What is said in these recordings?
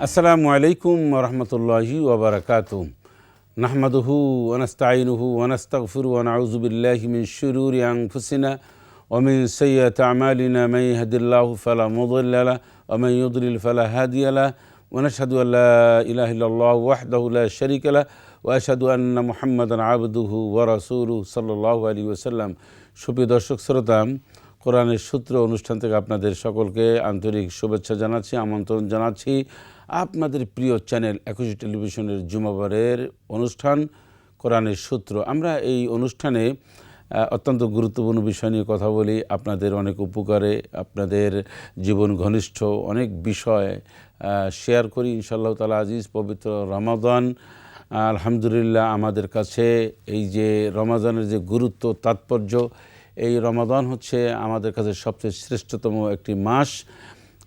السلام عليكم ورحمة الله وبركاته. نحمده ونستعينه ونستغفره ونعوذ بالله من شرور أنفسنا ومن سيئة أعمالنا. من يهد الله فلا مضل له ومن يضلل فلا هادي له. ونشهد أن لا إله إلا الله وحده لا شريك له وأشهد أن محمدا عبده ورسوله صلى الله عليه وسلم. شبه দর্শক سرطان. কোরআনের সূত্র অনুষ্ঠান থেকে আপনাদের সকলকে আন্তরিক শুভেচ্ছা জানাচ্ছি, আমন্ত্রণ জানাচ্ছি। আপনাদের প্রিয় চ্যানেল একুশে টেলিভিশনের জুমাবারের অনুষ্ঠান, কোরআনের সূত্র। আমরা এই অনুষ্ঠানে অত্যন্ত গুরুত্বপূর্ণ বিষয় নিয়ে কথা বলি। আপনাদের অনেক উপকারে, আপনাদের জীবন ঘনিষ্ঠ অনেক বিষয় শেয়ার করি ইনশাল্লাহ তালা আজিজ, পবিত্র রমাদান। আলহামদুলিল্লাহ আমাদের কাছে এই যে রমাদানের যে গুরুত্ব, তাৎপর্য এই রমাদান হচ্ছে আমাদের কাছে সবচেয়ে শ্রেষ্ঠতম একটি মাস।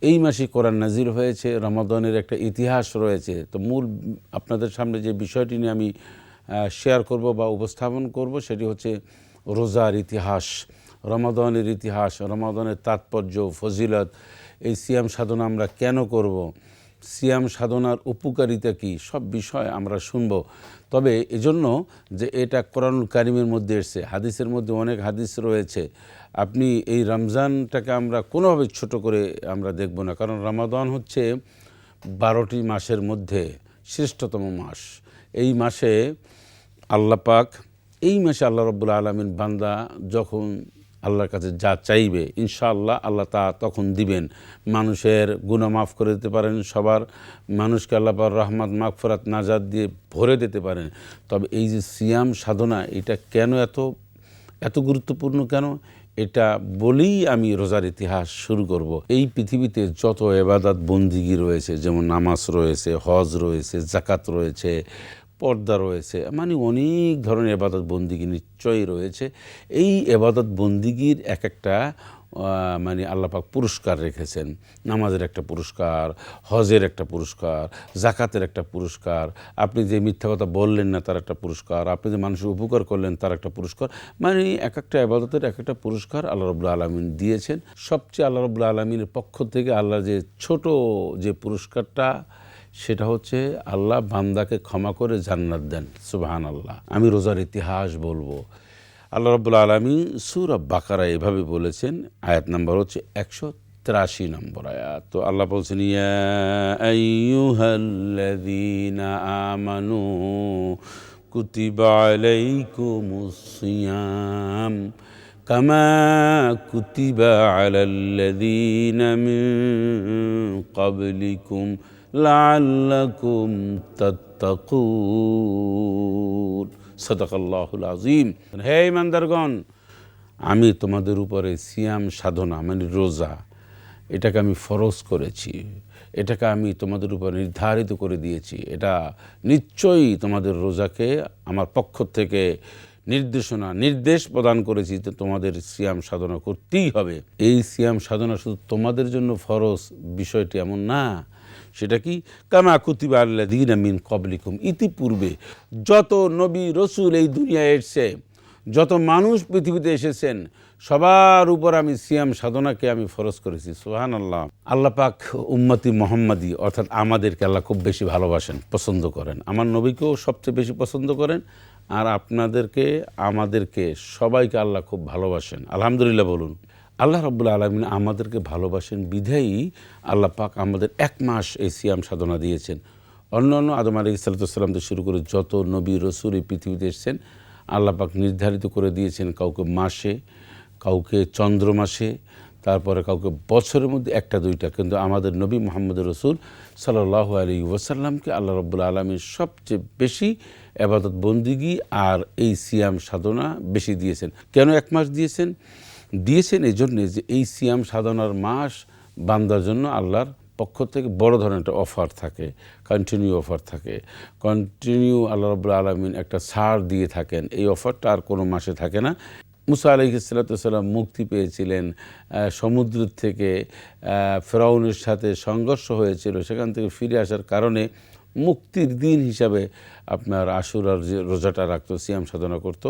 এই মাসে কোরআন নাজির হয়েছে, রমাদানের একটা ইতিহাস রয়েছে। তো মূল আপনাদের সামনে যে বিষয়টি নিয়ে আমি শেয়ার করব বা উপস্থাপন করব সেটি হচ্ছে রোজার ইতিহাস। রমাদানের ইতিহাস, রমাদানের তাৎপর্য, ফজিলত, এই সিয়াম সাধনা আমরা কেন করব। সিয়াম সাধনার উপকারিতা কি? সব বিষয় আমরা শুনব। তবে এজন্য যে এটা কোরআনুল কারিমের মধ্যে এসছে, হাদিসের মধ্যে অনেক হাদিস রয়েছে, আপনি এই রমজানটাকে আমরা কোনোভাবে ছোট করে আমরা দেখব না। কারণ রমাদান হচ্ছে বারোটি মাসের মধ্যে শ্রেষ্ঠতম মাস। এই মাসে আল্লাহ পাক, এই মাসে আল্লাহ রব্বুল আলমিন বান্দা যখন আল্লাহর কাছে যা চাইবে, ইনশাআল্লাহ আল্লাহ তা তখন দিবেন। মানুষের গুণা মাফ করে দিতে পারেন, সবার মানুষকে আল্লাহ পাক রহমত, মাগফরাত নাজাদ দিয়ে ভরে দিতে পারেন। তবে এই যে সিয়াম সাধনা, এটা কেন এত এত গুরুত্বপূর্ণ কেন? এটা বলেই আমি রোজার ইতিহাস শুরু করব। এই পৃথিবীতে যত এবাদাত বন্দিগি রয়েছে, যেমন নামাজ রয়েছে, হজ রয়েছে জাকাত রয়েছে পর্দা রয়েছে। মানে অনেক ধরনের এবাদত বন্দিগি নিশ্চয়ই রয়েছে। এই এবাদত বন্দিগির এক একটা মানে আল্লাপাক পুরস্কার রেখেছেন। নামাজের একটা পুরস্কার, হজের একটা পুরস্কার জাকাতের একটা পুরস্কার, আপনি যে মিথ্যা কথা বললেন না তার একটা পুরস্কার, আপনি যে মানুষের উপকার করলেন তার একটা পুরস্কার মানে এক একটা আবাদতের এক একটা পুরস্কার আল্লাহ রবুল্লা আলমিন দিয়েছেন। সবচেয়ে আল্লাহ রবুল্লা আলমিনের পক্ষ থেকে আল্লাহ যে ছোট যে পুরস্কারটা সেটা হচ্ছে আল্লাহ বান্দাকে ক্ষমা করে জান্নাত দেন সুবাহান আল্লাহ আমি রোজার ইতিহাস বলব। আল্লাহ রব্বুল আলমী সুরব বাকারা এভাবে বলেছেন, আয়াত নাম্বার হচ্ছে একশো তিরাশি নম্বর আয়াত। তো আল্লাহ বলছেন, ইয়া আমানু কুতিবা আলাইকুমুস সিয়াম কামা কুতিবা আলাল্লাযীনা মিন ক্বাবলিকুম লাআল্লাকুম তাত্তাকুন। সদাকাল্লাহুল আজিম হে ইমানদারগণ আমি তোমাদের উপরে সিয়াম সাধনা মানে রোজা, এটাকে আমি ফরজ করেছি, এটাকে আমি তোমাদের উপর নির্ধারিত করে দিয়েছি, এটা নিশ্চয়ই তোমাদের রোজাকে আমার পক্ষ থেকে নির্দেশনা, নির্দেশ প্রদান করেছি যে তোমাদের সিয়াম সাধনা করতেই হবে। এই সিয়াম সাধনা শুধু তোমাদের জন্য ফরজ বিষয়টি এমন না সেটা কি? কামা কুতিবা আল্লা দিন মিন কবলিকুম ইতিপূর্বে যত নবী রসুল এই দুনিয়ায় এসছে, যত মানুষ পৃথিবীতে এসেছেন, সবার উপর আমি সিয়াম সাধনাকে আমি ফরজ করেছি। সোহান আল্লাহ আল্লাহ পাক উম্মতি মোহাম্মদী, অর্থাৎ আমাদেরকে আল্লাহ খুব বেশি ভালোবাসেন, পছন্দ করেন। আমার নবীকেও সবচেয়ে বেশি পছন্দ করেন আর আপনাদেরকে, আমাদেরকে সবাইকে আল্লাহ খুব ভালোবাসেন। আলহামদুলিল্লাহ বলুন। আল্লাহ রব্বুল আলমিন আমাদেরকে ভালোবাসেন, বিধায়ী আল্লাহ পাক আমাদের এক মাস এই সিয়াম সাধনা দিয়েছেন। অন্য অন্য আদম আলী ইসালাতাম থেকে শুরু করে যত নবী রসুল এই পৃথিবীতে এসছেন, আল্লাহ পাক নির্ধারিত করে দিয়েছেন কাউকে মাসে, কাউকে চন্দ্র মাসে তারপরে কাউকে বছরের মধ্যে একটা দুইটা। কিন্তু আমাদের নবী মোহাম্মদ রসুল সাল্লাহ আলী ওয়াসাল্লামকে আল্লাহ রব্বুল আলমীর সবচেয়ে বেশি আবাদত বন্দিগি আর এই সিয়াম সাধনা বেশি দিয়েছেন। কেন এক মাস দিয়েছেন? দিয়েছেন এই জন্যে যে এই সিয়াম সাধনার মাস বান্দার জন্য আল্লাহর পক্ষ থেকে বড় ধরনের একটা অফার থাকে কন্টিনিউ অফার থাকে। কন্টিনিউ আল্লাহ রবুল্লা আলমিন একটা ছাড় দিয়ে থাকেন। এই অফারটা আর কোনো মাসে থাকে না। মুসা আলহিসাল্লাম মুক্তি পেয়েছিলেন সমুদ্র থেকে ফেরাউনের সাথে সংঘর্ষ হয়েছিল, সেখান থেকে ফিরে আসার কারণে মুক্তির দিন হিসাবে আপনার আশুরার যে রোজাটা রাখতো, সিয়াম সাধনা করতো।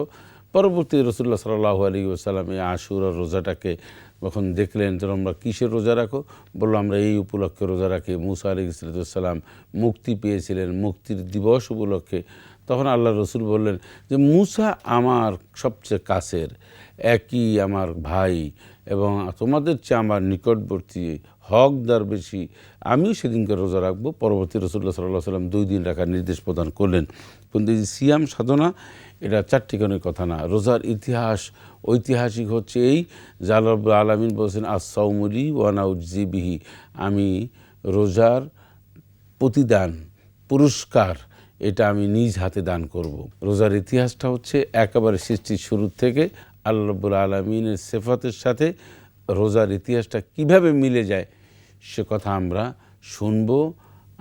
পরবর্তী রসুল্লাহ সাল্লাহ আলী ওসালাম এই আশুরার রোজাটাকে যখন দেখলেন তোমরা কিসের রোজা রাখো? বলল, আমরা এই উপলক্ষে রোজা রাখি। মুসা আলী ইসলাতাম মুক্তি পেয়েছিলেন, মুক্তির দিবস উপলক্ষে। তখন আল্লাহ রসুল বললেন যে, মুসা আমার সবচেয়ে কাছের, একই আমার ভাই এবং তোমাদের চেয়ে আমার নিকটবর্তী হকদার বেশি। আমিও সেদিনকে রোজা রাখব। পরবর্তী রসুল্লাহ সাল্লাহ সাল্লাম দুই দিন রাখার নির্দেশ প্রদান করলেন। কিন্তু এই যে সিয়াম সাধনা এটা চারটিখানের কথা না। রোজার ইতিহাস ঐতিহাসিক হচ্ছে এই জালাব আলমিন বলছেন আসাউমুলি ওয়ানাউজিবিহি আমি রোজার প্রতিদান, পুরস্কার, এটা আমি নিজ হাতে দান করব। রোজার ইতিহাসটা হচ্ছে একেবারে সৃষ্টির শুরু থেকে আল্লাহ রব্বুল আলমিনের সেফাতের সাথে রোজার ইতিহাসটা কীভাবে মিলে যায়, সে কথা আমরা শুনব,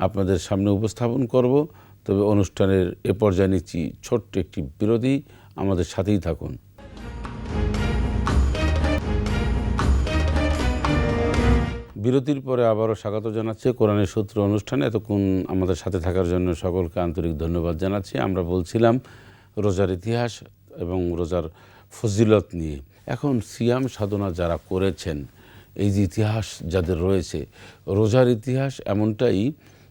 আপনাদের সামনে উপস্থাপন করব। তবে অনুষ্ঠানের এ পর্যায়ে নিচ্ছি ছোট্ট একটি বিরতি। আমাদের সাথেই থাকুন। বিরতির পরে আবারও স্বাগত জানাচ্ছি কোরআনের সূত্র অনুষ্ঠানে। এতক্ষণ আমাদের সাথে থাকার জন্য সকলকে আন্তরিক ধন্যবাদ জানাচ্ছি। আমরা বলছিলাম রোজার ইতিহাস এবং রোজার ফজিলত নিয়ে। এখন সিয়াম সাধনা যারা করেছেন, এই যে ইতিহাস যাদের রয়েছে, রোজার ইতিহাস এমনটাই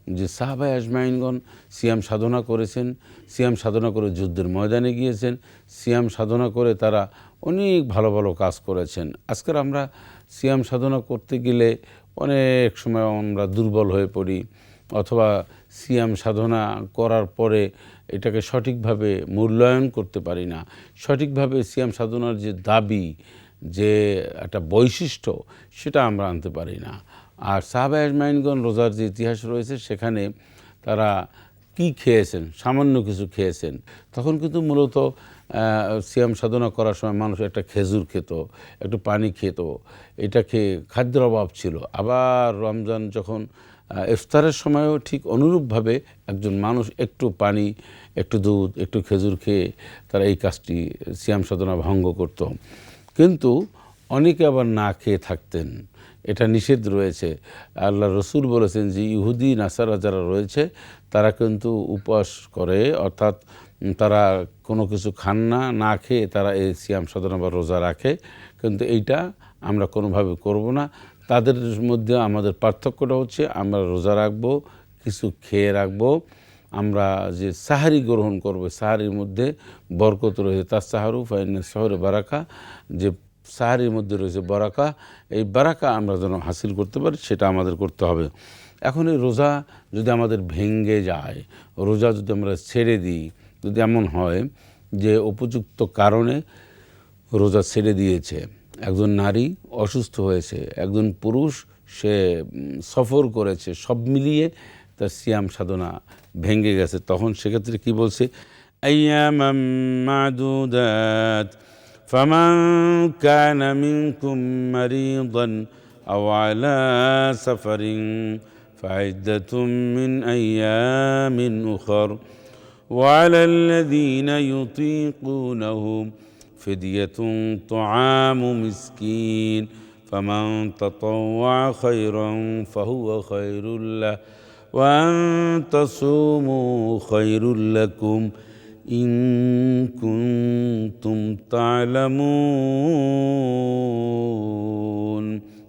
যে সাহাবাই আজমাইনগণ সিয়াম সাধনা করেছেন, সিয়াম সাধনা করে যুদ্ধের ময়দানে গিয়েছেন, সিয়াম সাধনা করে তারা অনেক ভালো ভালো কাজ করেছেন। আজকের আমরা সিয়াম সাধনা করতে গেলে অনেক সময় আমরা দুর্বল হয়ে পড়ি, অথবা সিয়াম সাধনা করার পরে এটাকে সঠিকভাবে মূল্যায়ন করতে পারি না। সঠিকভাবে সিয়াম সাধনার যে দাবি, যে একটা বৈশিষ্ট্য, সেটা আমরা আনতে পারি না। আর সাহাবা আজমাইনগণ রোজার যে ইতিহাস রয়েছে, সেখানে তারা কি খেয়েছেন? সামান্য কিছু খেয়েছেন। তখন কিন্তু মূলত সিয়াম সাধনা করার সময় মানুষ একটা খেজুর খেত, একটু পানি খেত। এটা খেয়ে খাদ্যের অভাব ছিল। আবার রমজান যখন ইফতারের সময়ও ঠিক অনুরূপভাবে একজন মানুষ একটু পানি, একটু দুধ, একটু খেজুর খেয়ে তারা এই কাজটি, সিয়াম সাধনা ভঙ্গ করত। কিন্তু অনেকে আবার না খেয়ে থাকতেন। এটা নিষেধ রয়েছে। আল্লাহ রসুল বলেছেন যে, ইহুদি, নাসারা যারা রয়েছে, তারা কিন্তু উপবাস করে, অর্থাৎ তারা কোনো কিছু খান না না খেয়ে তারা এই সিয়াম সাধনা বা রোজা রাখে। কিন্তু এইটা আমরা কোনোভাবে করব না। তাদের মধ্যে আমাদের পার্থক্যটা হচ্ছে, আমরা রোজা রাখব, কিছু খেয়ে রাখব, আমরা যে সাহারি গ্রহণ করব, সাহারির মধ্যে বরকত রয়েছে তার সাহারু ফাইন শহরে বারাকা, যে সাহারির মধ্যে রয়েছে বারাকা। এই বারাকা আমরা যেন হাসিল করতে পারি, সেটা আমাদের করতে হবে। এখন এই রোজা যদি আমাদের ভেঙ্গে যায়, রোজা যদি আমরা ছেড়ে দিই, যদি এমন হয় যে উপযুক্ত কারণে রোজা ছেড়ে দিয়েছে, একজন নারী অসুস্থ হয়েছে, একজন পুরুষ সে সফর করেছে, সব মিলিয়ে তার সিয়াম সাধনা ভেঙে গেছে, তখন সেক্ষেত্রে কি বলছে? মাদুদাত فمن كان منكم مريضا أو على سفر فعدة من أيام أخر. وعلى الذين يطيقونه فدية طعام مسكين. فمن تطوع خيرا فهو خير له وأن تصوموا خير لكم. কুনতুম তালামুন।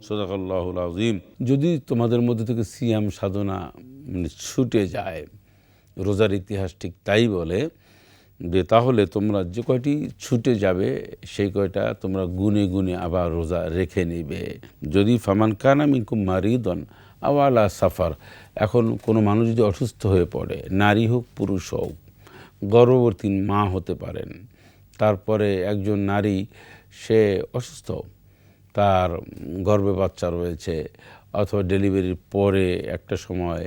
সদাকাল্লাহুল আজিম যদি তোমাদের মধ্যে থেকে সিয়াম সাধনা মানে ছুটে যায়, রোজার ইতিহাস ঠিক তাই বলে যে তাহলে তোমরা যে কয়টি ছুটে যাবে, সেই কয়টা তোমরা গুনে গুনে আবার রোজা রেখে নেবে। যদি ফামান কানা মিনকুম মারিদন আওয়ালা সাফার। এখন কোনো মানুষ যদি অসুস্থ হয়ে পড়ে, নারী হোক, পুরুষ হোক গর্ভবতী মা হতে পারেন। তারপরে একজন নারী, সে অসুস্থ, তার গর্ভে বাচ্চা রয়েছে অথবা ডেলিভারির পরে একটা সময়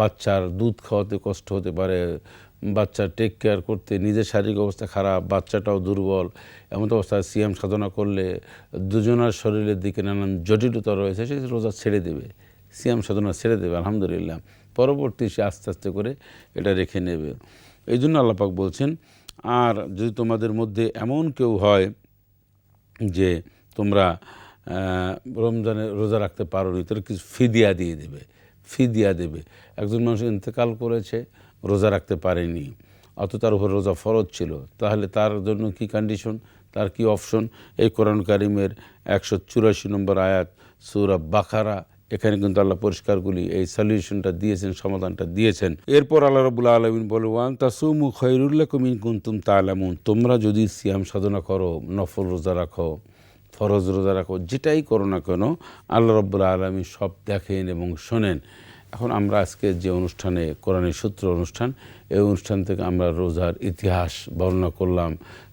বাচ্চার দুধ খাওয়াতে কষ্ট হতে পারে বাচ্চার টেক কেয়ার করতে নিজের শারীরিক অবস্থা খারাপ, বাচ্চাটাও দুর্বল, এমন অবস্থায় সিএম সাধনা করলে দুজনার শরীরের দিকে নানান জটিলতা রয়েছে, সে রোজা ছেড়ে দেবে সিএম সাধনা ছেড়ে দেবে, আলহামদুলিল্লাহ। পরবর্তী সে আস্তে আস্তে করে এটা রেখে নেবে। এই জন্য আল্লাপাক বলছেন, আর যদি তোমাদের মধ্যে এমন কেউ হয় যে তোমরা রমজানে রোজা রাখতে পারো নি তাহলে কিছু ফিদিয়া দিয়ে দেবে, ফিদিয়া দেবে। একজন মানুষ ইন্তেকাল করেছে, রোজা রাখতে পারেনি অত তার উপর রোজা ফরজ ছিল, তাহলে তার জন্য কি কন্ডিশন তার কি অপশন এই কোরআন কারিমের একশো চুরাশি নম্বর আয়াত, সুরা বাখারা এখানে কিন্তু আল্লাহ পরিষ্কারগুলি এই সলিউশনটা দিয়েছেন, সমাধানটা দিয়েছেন। এরপর আল্লাহ রবুল্লা আলমিন বলে ওয়ান তাসুমু খৈরুল্লাহ কুমিন কুন্তুম তালামুন তোমরা যদি সিয়াম সাধনা করো, নফল রোজা রাখো, ফরজ রোজা রাখো, যেটাই করো না কেন, আল্লাহ রব্বুল্লা আলমী সব দেখেন এবং শোনেন। এখন আমরা আজকে যে অনুষ্ঠানে কোরআনের সূত্র অনুষ্ঠান, এই অনুষ্ঠান থেকে আমরা রোজার ইতিহাস বর্ণনা করলাম,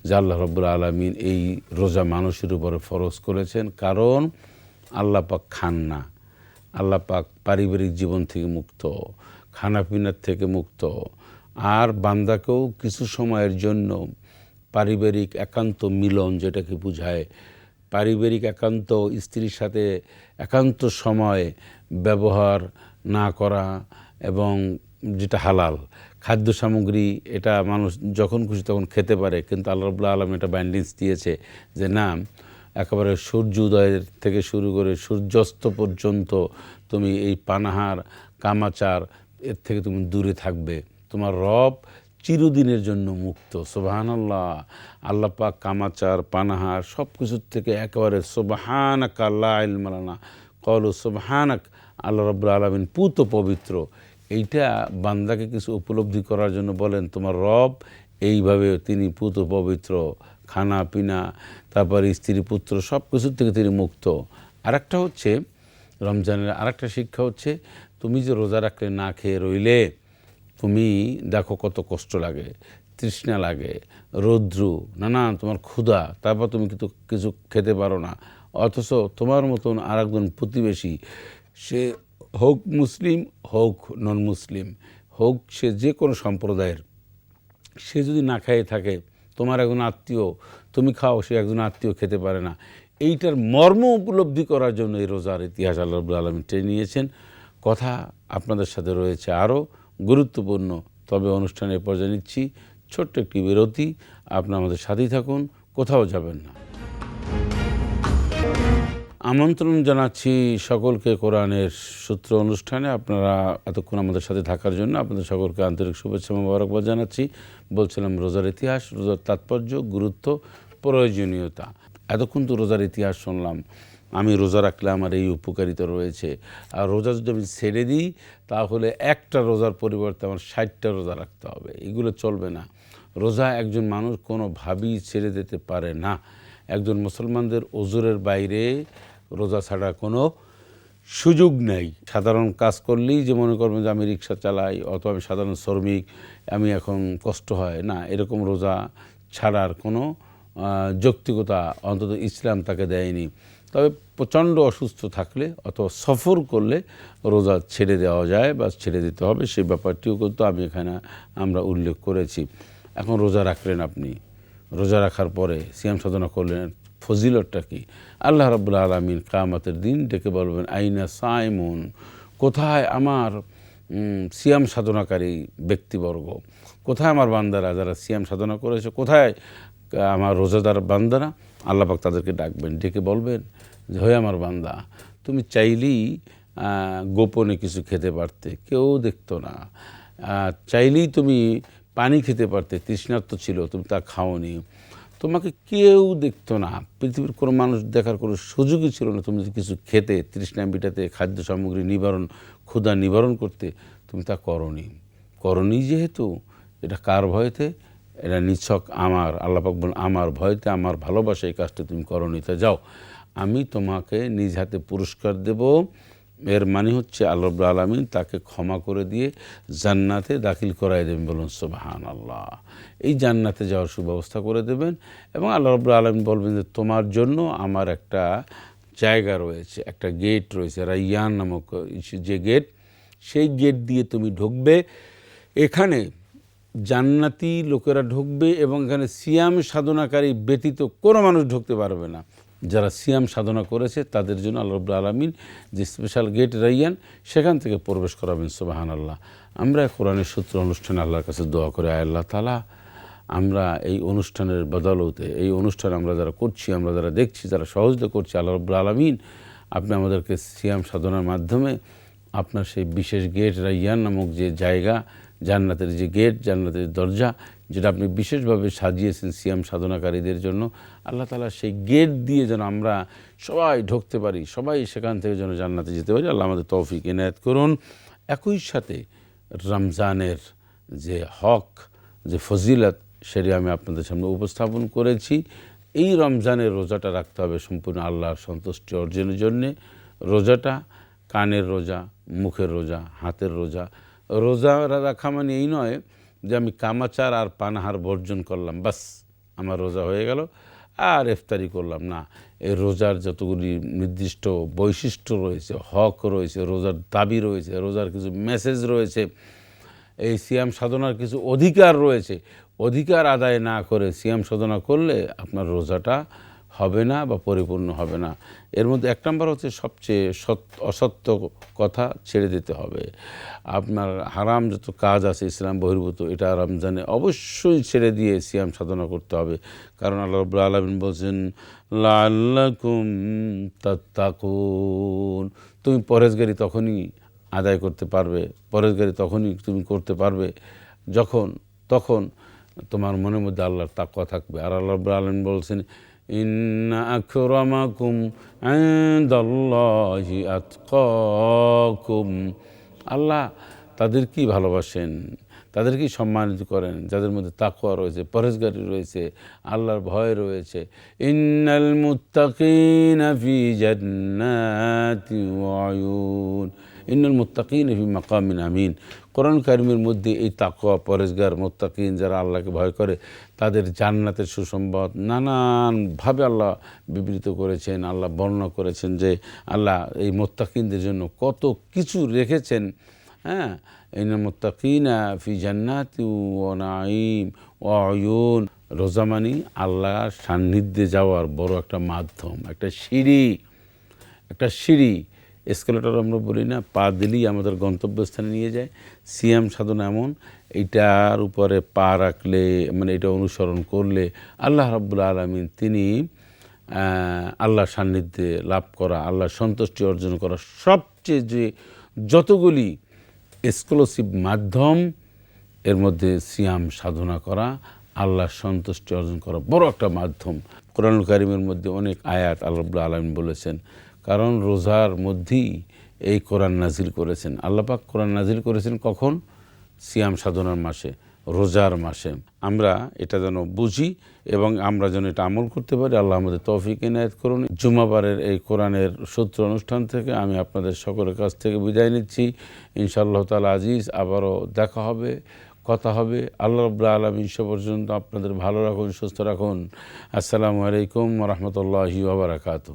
যে আল্লাহ রব্বুল আলমিন এই রোজা মানুষের উপরে ফরজ করেছেন। কারণ আল্লাহ পাক খান না। আল্লাহ পাক পারিবারিক জীবন থেকে মুক্ত, খানাপিনার থেকে মুক্ত। আর বান্দাকেও কিছু সময়ের জন্য পারিবারিক একান্ত মিলন যেটাকে বোঝায়। পারিবারিক একান্ত, স্ত্রীর সাথে একান্ত সময় ব্যবহার না করা এবং যেটা হালাল। খাদ্য সামগ্রী, এটা মানুষ যখন খুশি তখন খেতে পারে, কিন্তু আল্লাহ রবুল্লা আলম এটা ব্যান্ডিংস দিয়েছে যে না একেবারে সূর্য উদয়ের থেকে শুরু করে সূর্যাস্ত পর্যন্ত তুমি এই পানাহার, কামাচার, এর থেকে তুমি দূরে থাকবে। তোমার রব চিরদিনের জন্য মুক্ত। সোবাহান আল্লাহ পাক কামাচার, পানাহার সব কিছুর থেকে একেবারে সোবাহানাক আল্লাহ ইলমালানা কল সোবাহানাক, আল্লাহ রব্বুল আলমিন পুত পবিত্র। এইটা বান্দাকে কিছু উপলব্ধি করার জন্য বলেন, তোমার রব এইভাবে তিনি পুত পবিত্র। খানা, পিনা, তারপর স্ত্রী, পুত্র সব কিছুর থেকে তিনি মুক্ত। আরেকটা হচ্ছে, রমজানের আরেকটা শিক্ষা হচ্ছে, তুমি যে রোজা রাখলে না খেয়ে রইলে, তুমি দেখো কত কষ্ট লাগে, তৃষ্ণা লাগে, রৌদ্রু নানান তোমার ক্ষুধা, তারপর তুমি কিন্তু কিছু খেতে পারো না। অথচ তোমার মতন আর একজন প্রতিবেশী, সে হোক মুসলিম, হোক নন মুসলিম হোক সে যে কোনো সম্প্রদায়ের, সে যদি না খেয়ে থাকে তোমার একজন আত্মীয়, তুমি খাও, সে একজন আত্মীয় খেতে পারে না। এইটার মর্ম উপলব্ধি করার জন্য এই রোজার ইতিহাস আল্লাহ রবুল আলমী টেনে নিয়েছেন। কথা আপনাদের সাথে রয়েছে আরও গুরুত্বপূর্ণ। তবে অনুষ্ঠানে পর্যায়ে নিচ্ছি ছোট্ট একটি বিরতি। আপনার আমাদের সাথেই থাকুন, কোথাও যাবেন না। আমন্ত্রণ জানাচ্ছি সকলকে কোরআনের সূত্র অনুষ্ঠানে। আপনারা এতক্ষণ আমাদের সাথে থাকার জন্য আপনাদের সকলকে আন্তরিক শুভেচ্ছা মোবারকবাদ জানাচ্ছি। বলছিলাম, রোজার ইতিহাস, রোজার তাৎপর্য, গুরুত্ব, প্রয়োজনীয়তা। এতক্ষণ তো রোজার ইতিহাস শুনলাম। আমি রোজা রাখলে আমার এই উপকারিতা রয়েছে। আর রোজা যদি আমি ছেড়ে দিই, তাহলে একটা রোজার পরিবর্তে আমার ষাটটা রোজা রাখতে হবে। এগুলো চলবে না। রোজা একজন মানুষ কোনোভাবেই ছেড়ে দিতে পারে না। একজন মুসলমানদের ওজোরের বাইরে রোজা ছাড়া কোনো সুযোগ নেই। সাধারণ কাজ করলেই যে মনে করবেন যে আমি রিক্সা চালাই অথবা আমি সাধারণ শ্রমিক, আমি এখন কষ্ট হয়। না, এরকম রোজা ছাড়ার কোনো যৌক্তিকতা অন্তত ইসলাম তাকে দেয়নি। তবে প্রচণ্ড অসুস্থ থাকলে অথবা সফর করলে রোজা ছেড়ে দেওয়া যায় বা ছেড়ে দিতে হবে, সেই ব্যাপারটিও কিন্তু আমি এখানে আমরা উল্লেখ করেছি। এখন রোজা রাখলেন আপনি। রোজা রাখার পরে সিয়াম সাধনা করলেন ফজিলতটা কি? আল্লাহ রাবুল্লা আলমিন কামাতের দিন ডেকে বলবেন, আইনা সাইমুন? কোথায় আমার সিয়াম সাধনাকারী ব্যক্তিবর্গ? কোথায় আমার বান্দারা যারা সিয়াম সাধনা করেছে? কোথায় আমার রোজাদার বান্দারা? আল্লাপাক তাদেরকে ডাকবেন, ডেকে বলবেন যে হয়ে আমার বান্দা, তুমি চাইলেই গোপনে কিছু খেতে পারতে, কেউ দেখতো না। চাইলেই তুমি পানি খেতে পারতে, তৃষ্ণার্ত ছিল, তুমি তা খাওনি। তোমাকে কেউ দেখতো না। পৃথিবীর কোনো মানুষ দেখার কোনো সুযোগই ছিল না। তুমি কিছু খেতে, তৃষ্ণা মিটাতে খাদ্য সামগ্রী নিবারণ, ক্ষুধা নিবারণ করতে, তুমি তা করনি। করনি যেহেতু, এটা কার ভয়তে? এটা নিছক আমার আল্লাপাক বল আমার ভয়তে, আমার ভালোবাসা এই কাজটা তুমি করনি। তা যাও, আমি তোমাকে নিজ হাতে পুরস্কার দেব। এর মানে হচ্ছে আল্লাহ আলমিন তাকে ক্ষমা করে দিয়ে জান্নাতে দাখিল করাই দেবেন বলুন সোবাহান আল্লাহ এই জান্নাতে যাওয়ার সুব্যবস্থা করে দেবেন এবং আল্লাহ রব্লা আলমিন বলবেন যে, তোমার জন্য আমার একটা জায়গা রয়েছে, একটা গেট রয়েছে, রাইয়ান নামক যে গেট সেই গেট দিয়ে তুমি ঢুকবে। এখানে জান্নাতি লোকেরা ঢুকবে এবং এখানে সিয়াম সাধনাকারী ব্যতীত কোনো মানুষ ঢুকতে পারবে না। যারা সিয়াম সাধনা করেছে, তাদের জন্য আল্লাহ রব্লা আলমিন যে স্পেশাল গেট রাইয়ান, সেখান থেকে প্রবেশ করাবেন সোবাহান আল্লাহ আমরা কোরআনের সূত্র অনুষ্ঠানে আল্লাহর কাছে দোয়া করে আল্লাহ তালা আমরা এই অনুষ্ঠানের বদলতে, এই অনুষ্ঠান আমরা যারা করছি, আমরা যারা দেখছি, যারা সহজতে করছি, আল্লাহ রব্লা আলমিন, আপনি আমাদেরকে সিয়াম সাধনার মাধ্যমে আপনার সেই বিশেষ গেট রাইয়ান নামক যে জায়গা, জান্নাতের যে গেট জান্নাতের দরজা যেটা আপনি বিশেষভাবে সাজিয়েছেন সিয়াম সাধনাকারীদের জন্য, আল্লাহ তালা সেই গেট দিয়ে যেন আমরা সবাই ঢুকতে পারি, সবাই সেখান থেকে যেন জান্নাতে যেতে পারি, আল্লাহ আমাদের তৌফিক এনায়ত করুন। একই সাথে রমজানের যে হক, যে ফজিলত, সেটি আমি আপনাদের সামনে উপস্থাপন করেছি। এই রমজানের রোজাটা রাখতে হবে সম্পূর্ণ আল্লাহর সন্তুষ্টি অর্জনের জন্যে। রোজাটা কানের রোজা, মুখের রোজা, হাতের রোজা। রোজা রাখা মানে এই নয় যে আমি কামাচার আর পানাহার বর্জন করলাম বাস আমার রোজা হয়ে গেল। আর ইফতারি করলাম না। এই রোজার যতগুলি নির্দিষ্ট বৈশিষ্ট্য রয়েছে, হক রয়েছে, রোজার দাবি রয়েছে, রোজার কিছু মেসেজ রয়েছে, এই সিয়াম সাধনার কিছু অধিকার রয়েছে, অধিকার আদায় না করে সিয়াম সাধনা করলে আপনার রোজাটা হবে না বা পরিপূর্ণ হবে না। এর মধ্যে এক নম্বর হচ্ছে সবচেয়ে সত্য অসত্য কথা ছেড়ে দিতে হবে। আপনার হারাম যত কাজ আছে ইসলাম বহির্ভূত, এটা রমজানে অবশ্যই ছেড়ে দিয়ে সিয়াম সাধনা করতে হবে। কারণ আল্লাহ রবুল্লা আলমিন বলছেন লাল্লাকুম তুমি পরেজগারি তখনই আদায় করতে পারবে পরেজগারি তখনই তুমি করতে পারবে। যখন, তখন তোমার মনের মধ্যে আল্লাহর তাকুয়া থাকবে। আর আল্লাহ আলম বলছেন ইন্না عند الله আতকাকুম। আল্লাহ তাদের কি ভালোবাসেন? তাদেরকেই সম্মানিত করেন, যাদের মধ্যে তাকুয়া রয়েছে পরেশগারি রয়েছে, আল্লাহর ভয় রয়েছে। ইন্নাল মুত্তাকিনা ফি ইন্নাল মুত্তাকিন মাকামিন আমিন। কোরআন কারিমের মধ্যে এই তাকুয়া পরেশগার মোত্তাকিন যারা আল্লাহকে ভয় করে, তাদের জান্নাতের সুসম্বাদ নানানভাবে আল্লাহ বিবৃত করেছেন, আল্লাহ বর্ণনা করেছেন যে আল্লাহ এই মোত্তাকিনদের জন্য কত কিছু রেখেছেন হ্যাঁ? ইন মোত্তাকিনা ফি জান্নাতি ও নাইম ও রোজামানি আল্লাহর সান্নিধ্যে যাওয়ার বড় একটা মাধ্যম, একটা সিঁড়ি একটা সিঁড়ি। এসকেলেটর আমরা বলি না, পা দিলেই আমাদের গন্তব্যস্থানে নিয়ে যায়। সিয়াম সাধনা এমন এইটার উপরে পা রাখলে মানে এটা অনুসরণ করলে আল্লাহ রাব্বুল আলমিন তিনি আল্লাহ সান্নিধ্যে লাভ করা আল্লাহ সন্তুষ্টি অর্জন করা সবচেয়ে যে যতগুলি এক্সক্লুসিভ মাধ্যম, এর মধ্যে সিয়াম সাধনা করা, আল্লাহর সন্তুষ্টি অর্জন করা বড় একটা মাধ্যম। কোরআন কারিমের মধ্যে অনেক আয়াত আল্লাহ আলমিন বলেছেন, কারণ রোজার মধ্যেই এই কোরআন নাজিল করেছেন। আল্লাপাক কোরআন নাজিল করেছেন কখন? সিয়াম সাধনার মাসে। রোজার মাসে। আমরা এটা যেন বুঝি এবং আমরা যেন এটা আমল করতে পারি। আল্লাহ আমাদের তৌফিক এনায়ত করুন। জুমাবারের এই কোরআনের সূত্র অনুষ্ঠান থেকে আমি আপনাদের সকলের কাছ থেকে বিদায় নিচ্ছি। ইনশাআল্লাহ তালা আজিজ, আবারও দেখা হবে, কথা হবে। আল্লাহ রব্লা আলমী সে পর্যন্ত আপনাদের ভালো রাখুন, সুস্থ রাখুন। আসসালামু আলাইকুম রহমতুল্লাহি ওবরাকাতু